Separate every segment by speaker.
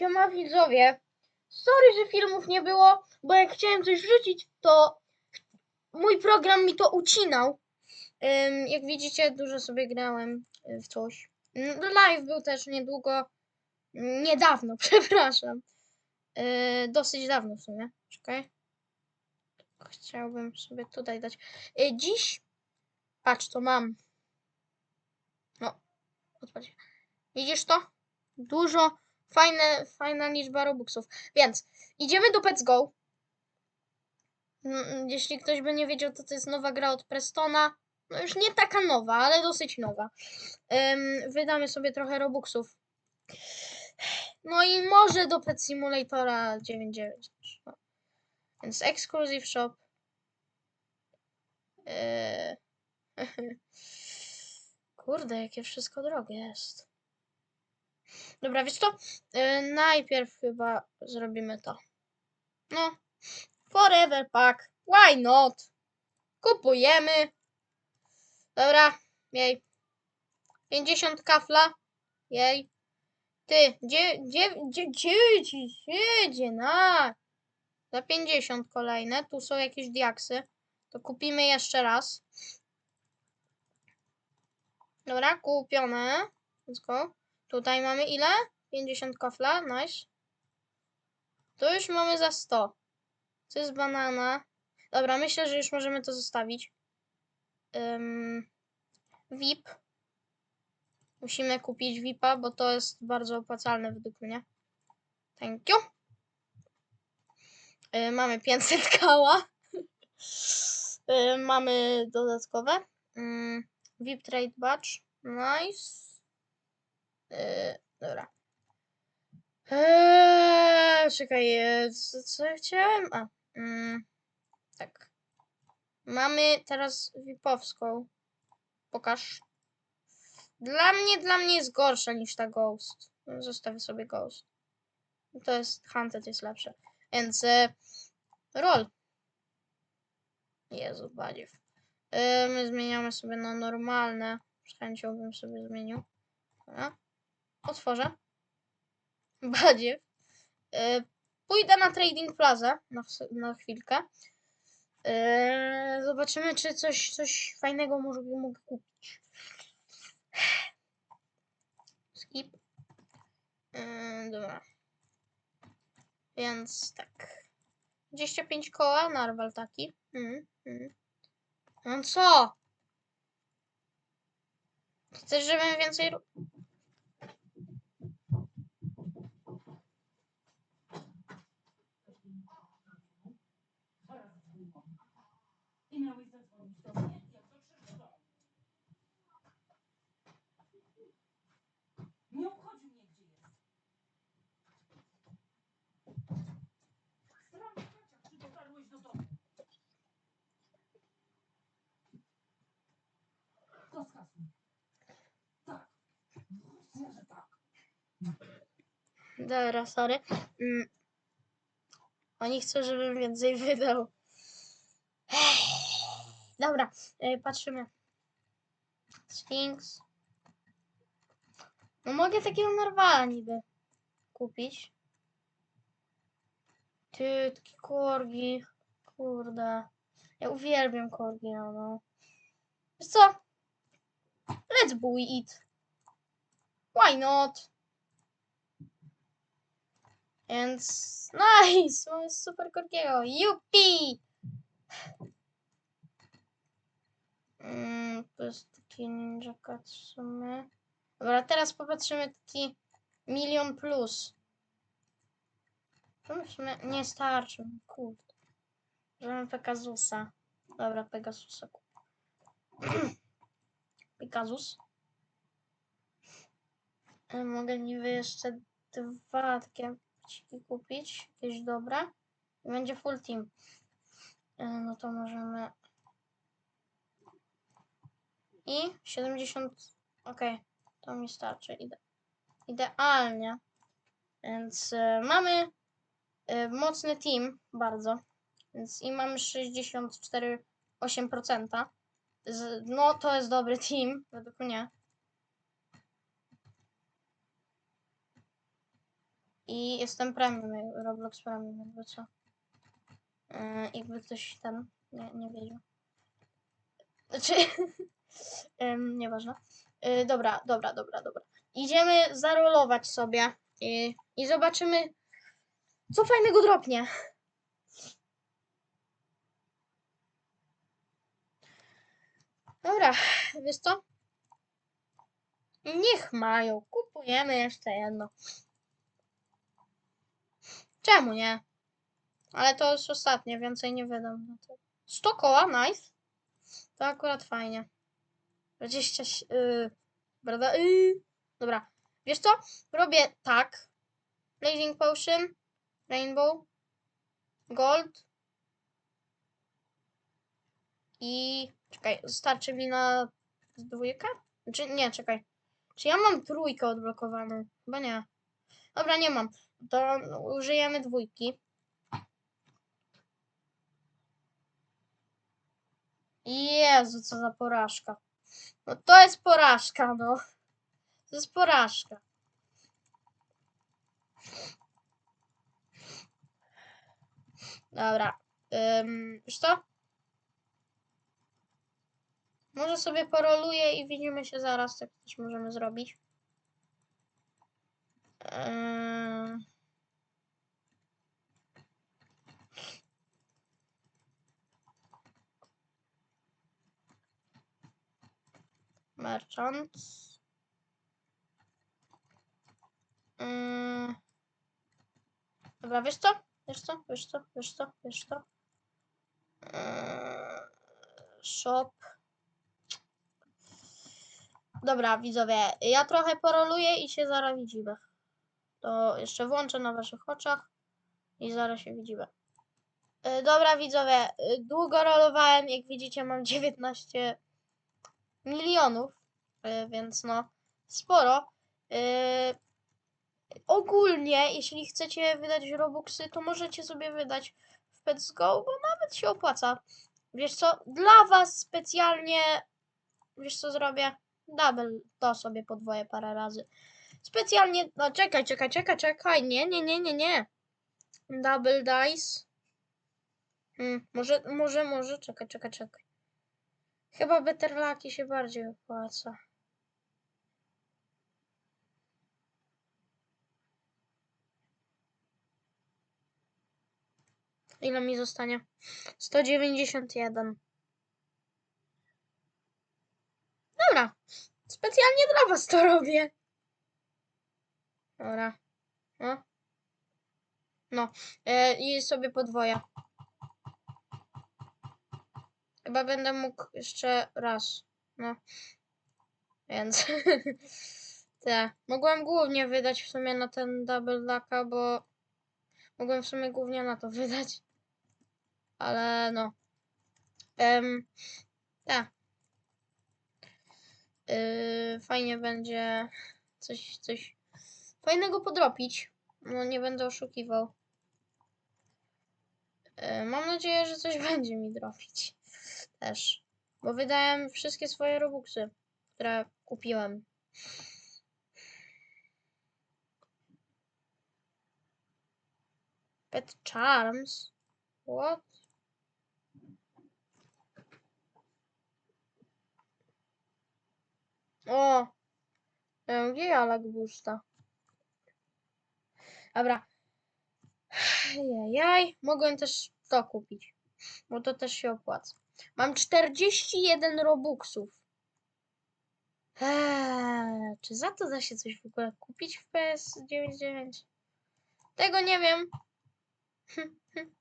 Speaker 1: Siema widzowie. Sorry, że filmów nie było, bo jak chciałem coś wrzucić, to mój program mi to ucinał. Jak widzicie, dużo sobie grałem y, w coś. Mm, Live był też niedługo. Niedawno, przepraszam. Yy, dosyć dawno w sumie. Czekaj. Chciałbym sobie tutaj dać. Yy, dziś. Patrz, co mam. No. Widzisz to? Dużo fajne, fajna liczba robuxów. Więc idziemy do Pets Go. Mm, Jeśli ktoś by nie wiedział, to to jest nowa gra od Prestona. No już nie taka nowa, ale dosyć nowa. Wydamy sobie trochę robuxów. No i może do Pet Simulatora 9.9. No. Więc Exclusive Shop. Yy. Kurde, jakie wszystko drogie jest. Dobra, wiesz co? Yy, najpierw chyba zrobimy to. No. Forever Pack. Why not? Kupujemy. Dobra, jej. 50 kafla. Jej. Ty, gdzie, gdzie, gdzie, gdzie siedzi, na? Za 50 kolejne. Tu są jakieś diaksy. To kupimy jeszcze raz. Dobra, kupione. Let's go. Tutaj mamy ile? 50 kafla, nice. Tu już mamy za 100. To jest banana. Dobra, myślę, że już możemy to zostawić. Ym, VIP. Musimy kupić VIPa, bo to jest bardzo opłacalne według mnie. Thank you. Y, mamy 500 kała. Y, mamy dodatkowe. Ym, VIP Trade Badge. Nice. Yy, dobra. Eee, czekaj, e, co, co ja chciałem? A, mm, tak. Mamy teraz VIPowską. Pokaż. Dla mnie, dla mnie jest gorsza niż ta Ghost. Zostawię sobie Ghost. To jest, Hunted jest lepsze. Więc, e, roll. Jezu, badziew. E, my zmieniamy sobie na normalne. Z chęcią bym sobie zmienił. Dobra. Otworzę. Badziew. E, pójdę na Trading Plaza na, na chwilkę. E, zobaczymy, czy coś, coś fajnego może mógł kupić. Skip. E, dobra. Więc tak. 25 koła, narwal taki. Mm, mm. No co? Chcesz, żebym więcej...
Speaker 2: miałeś zadzwonić do mnie, jak do domu. Nie obchodzi mnie, gdzie jest. Staram się Kacia, czy dotarłeś do domu. To skasuj. Tak. Myślę, że tak.
Speaker 1: Dobra, sorry. Mm. Oni chcą, żebym więcej wydał. Dobra, y, patrzymy. Sphinx. No mogę takiego narwala niby kupić. Ty, korgi. Kurde. Ja uwielbiam korgi, no. no. Wiesz co? Let's buy it. Why not? Więc nice, mamy super korkiego. Yupi! Mm, to jest taki ninja sumie. Dobra, teraz popatrzymy taki milion plus. Nie starczy, kurde. Żeby Pegasusa. Dobra, Pegasusa. Pegasus. E, Mogę niby jeszcze dwa takie kupić, jakieś dobre. I będzie full team. E, No to możemy. I 70. Ok, to mi starczy. Ide idealnie. Więc e, mamy e, mocny team, bardzo. Więc i mamy 64,8%. Z, no to jest dobry team, według mnie. I jestem premium, Roblox premium, jakby co. Yy, jakby ktoś tam nie, nie wiedział. Znaczy, ym, nieważne. Yy, dobra, dobra, dobra, dobra. Idziemy zarolować sobie i, i zobaczymy, co fajnego dropnie. Dobra, wiesz co? Niech mają. Kupujemy jeszcze jedno. Czemu nie? Ale to już ostatnie, więcej nie wydam na to. 100 koła, nice. To akurat fajnie. 20... Yy, prawda? Yy. Dobra. Wiesz co? Robię tak. Blazing Potion. Rainbow. Gold. I... Czekaj, starczy mi na dwójkę? Czy nie, czekaj. Czy ja mam trójkę odblokowaną? Chyba nie. Dobra, nie mam. To użyjemy dwójki. Jezu, co za porażka. No to jest porażka, no. To jest porażka. Dobra. Wiesz co? Może sobie poroluję i widzimy się zaraz, tak też możemy zrobić. Yy... Merchant. Yy... Dobra, wiesz co? Wiesz co? Wiesz co? Wiesz co? Wiesz co? Yy... Shop. Dobra, widzowie, ja trochę poroluję i się zaraz widzimy. To jeszcze włączę na waszych oczach i zaraz się widzimy. Y, Dobra, widzowie, y, długo rolowałem, jak widzicie mam 19 milionów, y, więc no, sporo. Y, Ogólnie, jeśli chcecie wydać Robuxy, to możecie sobie wydać w Pets Go, bo nawet się opłaca. Wiesz co, dla was specjalnie, wiesz co zrobię? Double to sobie podwoję parę razy. Specjalnie, no czekaj, czekaj, czekaj, czekaj, nie, nie, nie, nie, nie. Double dice. Hmm, może, może, może, czekaj, czekaj, czekaj. Chyba Betterlaki się bardziej opłaca. Ile mi zostanie? 191. Dobra. Specjalnie dla was to robię. Dobra. No. No. E, I sobie podwoję. Chyba będę mógł jeszcze raz. No. Więc. Te. Mogłem głównie wydać w sumie na ten double laka, bo mogłem w sumie głównie na to wydać. Ale no. Um, tak. Yy, fajnie będzie coś, coś fajnego podrobić. No nie będę oszukiwał. Yy, mam nadzieję, że coś będzie mi dropić. Też. Bo wydałem wszystkie swoje robuxy, które kupiłem. Pet Charms? What? O! Gigalak Busta. Dobra. Jajaj. Mogłem też to kupić. Bo to też się opłaca. Mam 41 robuxów. Eee, czy za to da się coś w ogóle kupić w PS99? Tego nie wiem.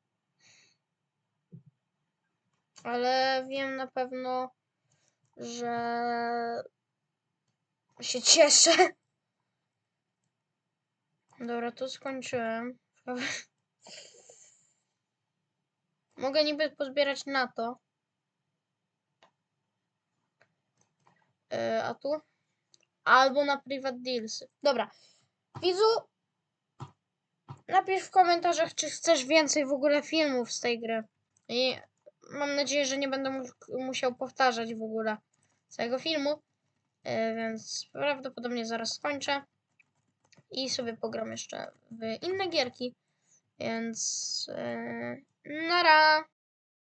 Speaker 1: Ale wiem na pewno, że się cieszę. Dobra, to skończyłem. Mogę niby pozbierać na to. E, a tu? Albo na private dealsy. Dobra. Widzu, napisz w komentarzach, czy chcesz więcej w ogóle filmów z tej gry. I mam nadzieję, że nie będę mu- musiał powtarzać w ogóle całego filmu. E, więc prawdopodobnie zaraz skończę. i sobie pogram jeszcze w inne gierki. Więc e,